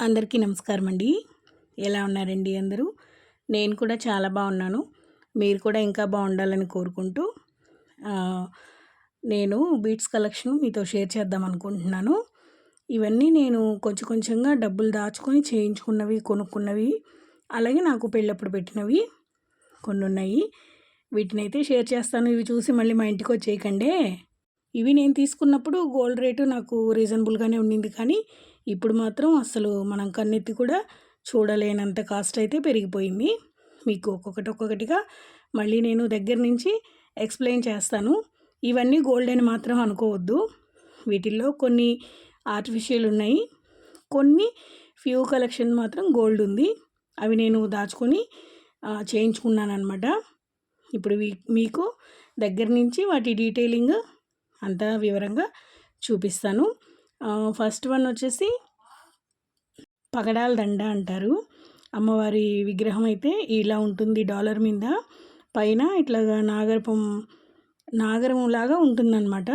అందరికీ నమస్కారం అండి ఎలా ఉన్నారండి అందరూ? నేను కూడా చాలా బాగున్నాను. మీరు కూడా ఇంకా బాగుండాలని కోరుకుంటూ నేను బీట్స్ కలెక్షన్ మీతో షేర్ చేద్దాం అనుకుంటున్నాను. ఇవన్నీ నేను కొంచెం కొంచెంగా డబ్బులు దాచుకొని చేయించుకున్నవి కొనుక్కున్నవి అలాగే నాకు పెళ్ళప్పుడు పెట్టినవి కొన్ని ఉన్నాయి. వీటిని అయితే షేర్ చేస్తాను. ఇవి చూసి మళ్ళీ మా ఇంటికి వచ్చేయకండే. ఇవి నేను తీసుకున్నప్పుడు గోల్డ్ రేటు నాకు రీజనబుల్గానే ఉండింది కానీ ఇప్పుడు మాత్రం అసలు మనం కన్నెత్తి కూడా చూడలేనంత కాస్ట్ అయితే పెరిగిపోయింది. మీకు ఒక్కొక్కటి ఒక్కొక్కటిగా మళ్ళీ నేను దగ్గర నుంచి ఎక్స్ప్లెయిన్ చేస్తాను. ఇవన్నీ గోల్డ్ అని మాత్రం అనుకోవద్దు. వీటిల్లో కొన్ని ఆర్టిఫిషియల్ ఉన్నాయి. కొన్ని ఫ్యూ కలెక్షన్ మాత్రం గోల్డ్ ఉంది. అవి నేను దాచుకొని చేయించుకున్నానమాట చేయించుకున్నాను అనమాట ఇప్పుడు మీకు దగ్గర నుంచి వాటి డీటెయిలింగ్ అంతా వివరంగా చూపిస్తాను. ఫస్ట్ వన్ వచ్చేసి పగడాల దండ అంటారు. అమ్మవారి విగ్రహం అయితే ఇలా ఉంటుంది డాలర్ మీద. పైన ఇట్లా నాగరపం నాగరం లాగా ఉంటుందన్నమాట.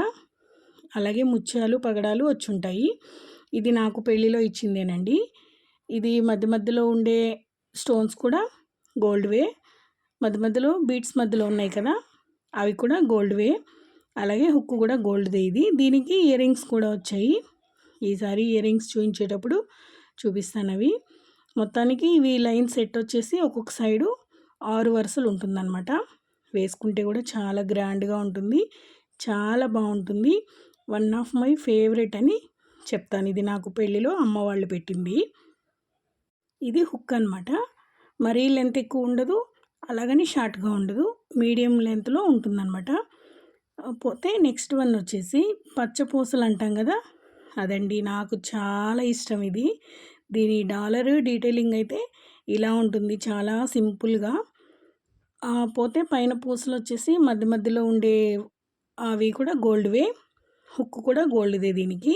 అలాగే ముత్యాలు పగడాలు వచ్చి ఉంటాయి. ఇది నాకు పెళ్ళిలో ఇచ్చిందేనండి. ఇది మధ్య మధ్యలో ఉండే స్టోన్స్ కూడా గోల్డ్వే మధ్య మధ్యలో బీట్స్ మధ్యలో ఉన్నాయి కదా అవి కూడా గోల్డ్వే అలాగే హుక్కు కూడా గోల్డ్దే ఇది. దీనికి ఇయర్ రింగ్స్ కూడా వచ్చాయి. ఈసారి ఇయర్ రింగ్స్ చూపించేటప్పుడు చూపిస్తాను అవి మొత్తానికి ఇవి లైన్ సెట్ వచ్చేసి ఒక్కొక్క సైడు ఆరు వరుసలు ఉంటుందన్నమాట. వేసుకుంటే కూడా చాలా గ్రాండ్గా ఉంటుంది. చాలా బాగుంటుంది. వన్ ఆఫ్ మై ఫేవరెట్ అని చెప్తాను. ఇది నాకు పెళ్ళిలో అమ్మ వాళ్ళు పెట్టింది. ఇది హుక్ అనమాట మరీ లెంత్ ఎక్కువ ఉండదు. అలాగని షార్ట్గా ఉండదు. మీడియం లెంత్లో ఉంటుందన్నమాట. పోతే నెక్స్ట్ వన్ వచ్చేసి పచ్చపూసలు అంటాం కదా? అదండి. నాకు చాలా ఇష్టం ఇది. దీని డాలర్ డీటెయిలింగ్ అయితే ఇలా ఉంటుంది. చాలా సింపుల్గా. పోతే పైన పూసలు వచ్చేసి మధ్య మధ్యలో ఉండే అవి కూడా గోల్డ్వే హుక్ కూడా గోల్డ్దే దీనికి.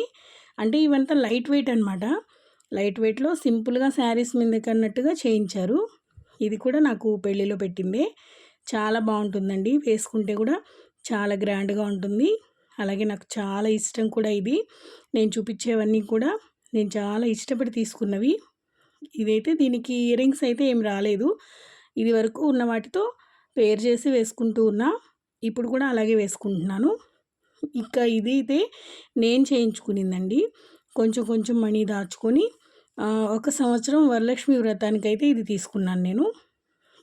అంటే ఇవంతా లైట్ వెయిట్ అనమాట లైట్ వెయిట్లో సింపుల్గా శారీస్ మీదకి అన్నట్టుగా చేయించారు. ఇది కూడా నాకు పెళ్ళిలో పెట్టిందే. చాలా బాగుంటుందండి. వేసుకుంటే కూడా చాలా గ్రాండ్గా ఉంటుంది. అలాగే నాకు చాలా ఇష్టం కూడా ఇది. నేను చూపించేవన్నీ కూడా నేను చాలా ఇష్టపడి తీసుకున్నవి. ఇదైతే దీనికి ఇయర్ రింగ్స్ అయితే ఏం రాలేదు. ఇది వరకు ఉన్న వాటితో పేర్ చేసి వేసుకుంటూ ఉన్నా. ఇప్పుడు కూడా అలాగే వేసుకుంటున్నాను. ఇంకా ఇది అయితే నేను చేయించుకునిందండి. కొంచెం కొంచెం మనీ దాచుకొని ఒక సంవత్సరం వరలక్ష్మి వ్రతానికి అయితే ఇది తీసుకున్నాను నేను.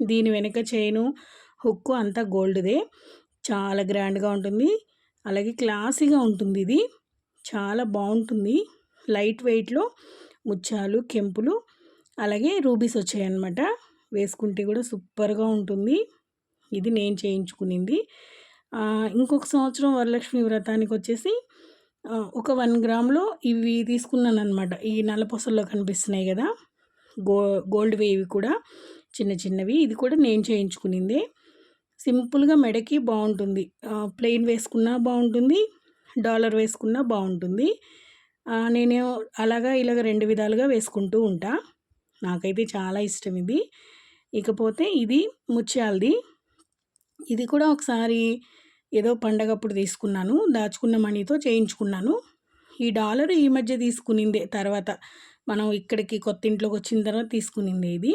దీని వెనక చైను హుక్కు అంతా గోల్డ్దే. చాలా గ్రాండ్గా ఉంటుంది. అలాగే క్లాసీగా ఉంటుంది ఇది. చాలా బాగుంటుంది. లైట్ వెయిట్లో ముత్యాలు కెంపులు అలాగే రూబీస్ వచ్చాయన్నమాట. వేసుకుంటే కూడా సూపర్గా ఉంటుంది. ఇది నేను చేయించుకునింది. ఇంకొక సంవత్సరం వరలక్ష్మి వ్రతానికి వచ్చేసి ఒక వన్ గ్రామ్లో ఇవి తీసుకున్నాను అనమాట ఈ నల్లపొసల్లో కనిపిస్తున్నాయి కదా. గో గోల్డ్ వేవి కూడా. చిన్న చిన్నవి. ఇది కూడా నేను చేయించుకునిందే. సింపుల్గా మెడకి బాగుంటుంది ప్లెయిన్ వేసుకున్నా బాగుంటుంది డాలర్ వేసుకున్నా బాగుంటుంది నేను అలాగా ఇలాగ రెండు విధాలుగా వేసుకుంటూ ఉంటా. నాకైతే చాలా ఇష్టం ఇది. ఇకపోతే ఇది ముత్యాలది. ఇది కూడా ఒకసారి ఏదో పండగప్పుడు తీసుకున్నాను దాచుకున్న మనీతో చేయించుకున్నాను. ఈ డాలర్ ఈ మధ్య తీసుకునిందే తర్వాత. మనం ఇక్కడికి కొత్త ఇంట్లోకి వచ్చిన తర్వాత తీసుకునింది ఇది.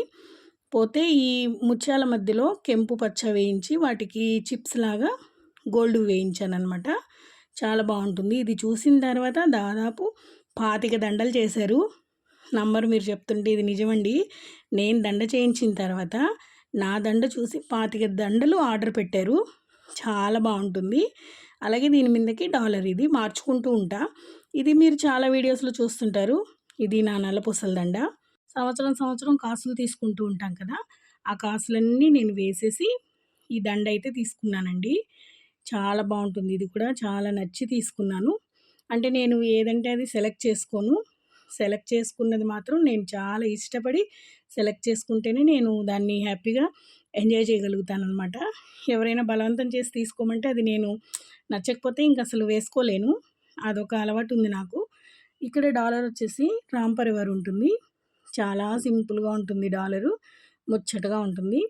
పోతే ఈ ముత్యాల మధ్యలో కెంపు పచ్చ వేయించి వాటికి చిప్స్ లాగా గోల్డ్ వేయించాను అనమాట చాలా బాగుంటుంది. ఇది చూసిన తర్వాత దాదాపు పాతిక దండలు చేశారు. నంబర్ మీరు చెప్తుంటే ఇది నిజమండి. నేను దండ చేయించిన తర్వాత నా దండ చూసి పాతిక దండలు ఆర్డర్ పెట్టారు. చాలా బాగుంటుంది. అలాగే దీని మీదకి డాలర్ ఇది మార్చుకుంటూ ఉంటా. ఇది మీరు చాలా వీడియోస్లో చూస్తుంటారు. ఇది నా నల్లపూసల దండ. సంవత్సరం సంవత్సరం కాసులు తీసుకుంటూ ఉంటాం కదా! ఆ కాసులన్నీ నేను వేసేసి ఈ దండ అయితే తీసుకున్నానండి. చాలా బాగుంటుంది. ఇది కూడా చాలా నచ్చి తీసుకున్నాను. అంటే నేను ఏదంటే అది సెలెక్ట్ చేసుకోను. సెలెక్ట్ చేసుకున్నది మాత్రం నేను చాలా ఇష్టపడి సెలెక్ట్ చేసుకుంటేనే నేను దాన్ని హ్యాపీగా ఎంజాయ్ చేయగలుగుతాను అనమాట ఎవరైనా బలవంతం చేసి తీసుకోమంటే అది నేను నచ్చకపోతే ఇంక అసలు వేసుకోలేను. అదొక అలవాటు ఉంది నాకు. ఇక్కడ డాలర్ వచ్చేసి రాంపరివారు ఉంటుంది. చాలా సింపుల్గా ఉంటుంది డాలరు. ముచ్చటగా ఉంటుంది.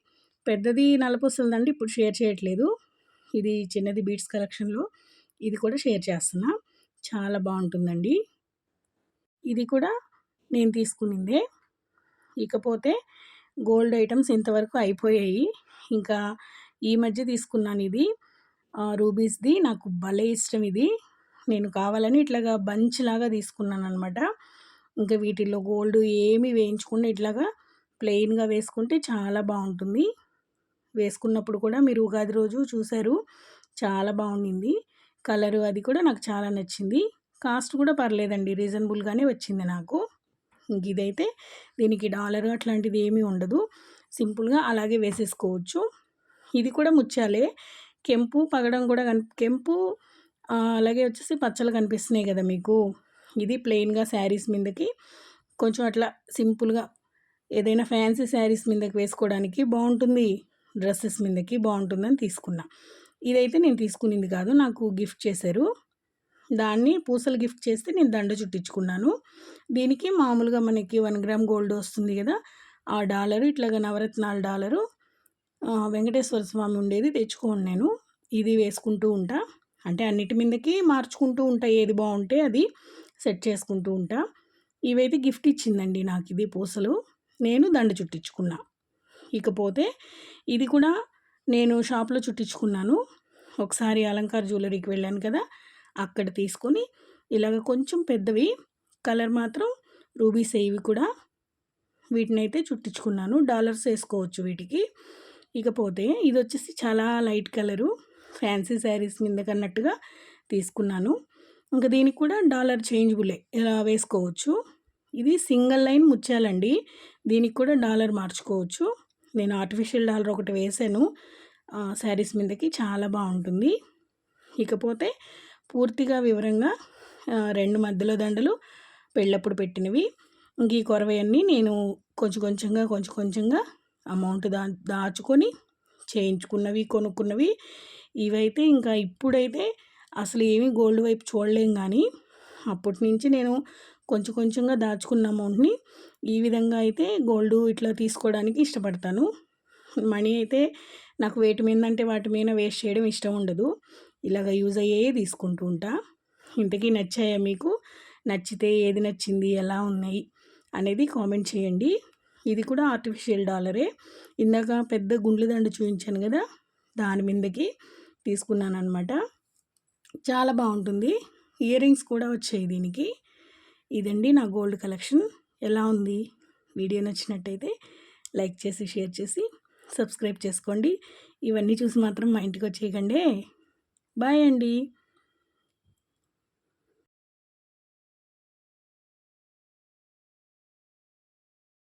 పెద్దది నలపొస్తుందండి ఇప్పుడు షేర్ చేయట్లేదు. ఇది చిన్నది బీట్స్ కలెక్షన్లో. ఇది కూడా షేర్ చేస్తున్నా. చాలా బాగుంటుందండి. ఇది కూడా నేను తీసుకునిందే. ఇకపోతే గోల్డ్ ఐటమ్స్ ఇంతవరకు అయిపోయాయి. ఇంకా ఈ మధ్య తీసుకున్నాను ఇది. రూబీస్ది. నాకు భలే ఇష్టం ఇది. నేను కావాలని ఇట్లాగా బంచ్ లాగా తీసుకున్నాను అనమాట ఇంకా వీటిల్లో గోల్డ్ ఏమి వేయించకుండా ఇట్లాగా ప్లెయిన్గా వేసుకుంటే చాలా బాగుంటుంది. వేసుకున్నప్పుడు కూడా మీరు ఉగాది రోజు చూశారు చాలా బాగుండింది. కలరు అది కూడా నాకు చాలా నచ్చింది. కాస్ట్ కూడా పర్లేదండి రీజనబుల్గానే వచ్చింది నాకు. ఇదైతే దీనికి డాలర్ అట్లాంటిది ఏమీ ఉండదు. సింపుల్గా అలాగే వేసేసుకోవచ్చు. ఇది కూడా ముత్యాలే. కెంపు పగడం కూడా కన్ కెంపు అలాగే వచ్చేసి పచ్చలు కనిపిస్తున్నాయి కదా మీకు. ఇది ప్లెయిన్గా శారీస్ మీదకి కొంచెం అట్లా సింపుల్గా ఏదైనా ఫ్యాన్సీ శారీస్ మీదకి వేసుకోవడానికి బాగుంటుంది. డ్రెస్సెస్ మీదకి బాగుంటుందని తీసుకున్నా. ఇదైతే నేను తీసుకునింది కాదు నాకు గిఫ్ట్ చేశారు. దాన్ని పూసలు గిఫ్ట్ చేస్తే నేను దండ చుట్టించుకున్నాను. దీనికి మామూలుగా మనకి వన్ గ్రామ్ గోల్డ్ వస్తుంది కదా ఆ డాలరు ఇట్లాగా నవరత్నాల డాలరు వెంకటేశ్వర స్వామి ఉండేది తెచ్చుకోండి నేను. ఇది వేసుకుంటూ ఉంటా. అంటే అన్నిటి మీదకి మార్చుకుంటూ ఉంటా ఏది బాగుంటే అది. సెట్ చేసుకుంటూ ఉంటా. ఇవైతే గిఫ్ట్ ఇచ్చిందండి నాకు ఇది పూసలు. నేను దండ చుట్టించుకున్నా. ఇకపోతే ఇది కూడా నేను షాప్లో చుట్టించుకున్నాను. ఒకసారి అలంకార్ జ్యువెలరీకి వెళ్ళాను కదా అక్కడ తీసుకొని ఇలాగ కొంచెం పెద్దవి కలర్ మాత్రం రూబీస్ ఇవి కూడా వీటిని అయితే చుట్టించుకున్నాను. డాలర్స్ వేసుకోవచ్చు వీటికి. ఇకపోతే ఇది వచ్చేసి చాలా లైట్ కలరు ఫ్యాన్సీ శారీస్ మీద కన్నట్టుగా తీసుకున్నాను. ఇంకా దీనికి కూడా డాలర్ చేంజబులే. ఇలా వేసుకోవచ్చు? ఇది సింగిల్ లైన్ ముత్యాలండి. దీనికి కూడా డాలర్ మార్చుకోవచ్చు. నేను ఆర్టిఫిషియల్ డాలర్ ఒకటి వేసాను. శారీస్ మీదకి చాలా బాగుంటుంది. ఇకపోతే పూర్తిగా వివరంగా రెండు మధ్యలో దండలు పెళ్ళప్పుడు పెట్టినవి. ఇంక ఈ కొరవయన్నీ నేను కొంచెం కొంచెంగా కొంచెం కొంచెంగా అమౌంట్ దా దాచుకొని చేయించుకున్నవి కొనుక్కున్నవి. ఇవైతే ఇంకా ఇప్పుడైతే అసలు ఏమీ గోల్డ్ వైపు చూడలేం కానీ అప్పటి నుంచి నేను కొంచెం కొంచెంగా దాచుకున్న అమౌంట్ని ఈ విధంగా అయితే గోల్డ్ ఇట్లా తీసుకోవడానికి ఇష్టపడతాను. మనీ అయితే నాకు వేటి మీద అంటే వాటి మీద వేస్ట్ చేయడం ఇష్టం ఉండదు. ఇలాగ యూజ్ అయ్యే తీసుకుంటూ ఉంటా. ఇంతకీ నచ్చాయా మీకు? నచ్చితే ఏది నచ్చింది? ఎలా ఉన్నాయి? అనేది కామెంట్ చేయండి. ఇది కూడా ఆర్టిఫిషియల్ డాలరే. ఇందాక పెద్ద గుండ్లదండ చూపించాను కదా దాని మీదకి తీసుకున్నాను అనమాట చాలా బాగుంటుంది. ఇయర్ రింగ్స్ కూడా వచ్చాయి దీనికి. ఇదండి నా గోల్డ్ కలెక్షన్. ఎలా ఉంది? వీడియో నచ్చినట్టయితే లైక్ చేసి షేర్ చేసి సబ్స్క్రైబ్ చేసుకోండి. ఇవన్నీ చూసి మాత్రం మా ఇంటికి వచ్చేయకండి. బాయ్ అండి.